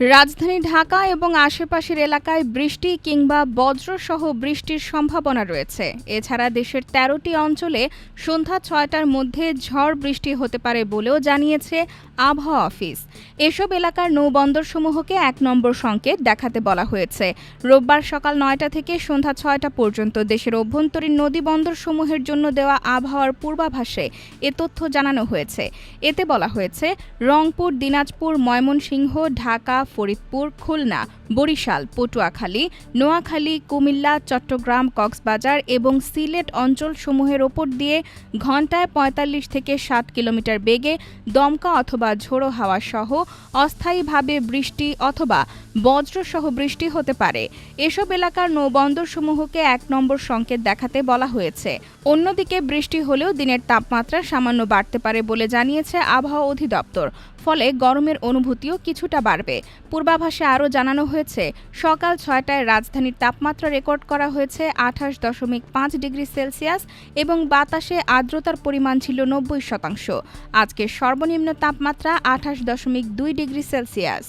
রাজধানী ঢাকা এবং আশেপাশের এলাকায় বৃষ্টি কিংবা বজ্রসহ বৃষ্টির সম্ভাবনা রয়েছে। এছাড়া দেশের তেরোটি অঞ্চলে সন্ধ্যা ছয়টার মধ্যে ঝড় বৃষ্টি হতে পারে বলেও জানিয়েছে আবহাওয়া অফিস। এসব এলাকার নৌবন্দরসমূহকে এক নম্বর সংকেত দেখাতে বলা হয়েছে। রোববার সকাল নয়টা থেকে সন্ধ্যা ছয়টা পর্যন্ত দেশের অভ্যন্তরীণ নদী বন্দরসমূহের জন্য দেওয়া আবহাওয়ার পূর্বাভাসে এ তথ্য জানানো হয়েছে। এতে বলা হয়েছে, রংপুর, দিনাজপুর, ময়মনসিংহ, ঢাকা ফরিদপুর, খুলনা, বরিশাল, পটুয়াখালী, নোয়াখালী, কুমিল্লা, চট্টগ্রাম, কক্সবাজার এবং সিলেট অঞ্চলসমূহের ওপর দিয়ে ঘন্টায় ৪৫ থেকে ষাট কিলোমিটার বেগে দমকা অথবা ঝোড়ো হাওয়া সহ অস্থায়ীভাবে বৃষ্টি অথবা বজ্রসহ বৃষ্টি হতে পারে। এসব এলাকার নৌবন্দরসমূহকে এক নম্বর সংকেত দেখাতে বলা হয়েছে। অন্যদিকে বৃষ্টি হলেও দিনের তাপমাত্রা সামান্য বাড়তে পারে বলে জানিয়েছে আবহাওয়া অধিদপ্তর। ফলে গরমের অনুভূতিও কিছুটা বাড়বে। পূর্বাভাসে আরও জানানো হয়েছে, সকাল ছয়টায় রাজধানীর তাপমাত্রা রেকর্ড করা হয়েছে আঠাশ দশমিক পাঁচ ডিগ্রি সেলসিয়াস এবং বাতাসে আর্দ্রতার পরিমাণ ছিল নব্বই শতাংশ। আজকের সর্বনিম্ন তাপমাত্রা আঠাশ দশমিক দুই ডিগ্রি সেলসিয়াস।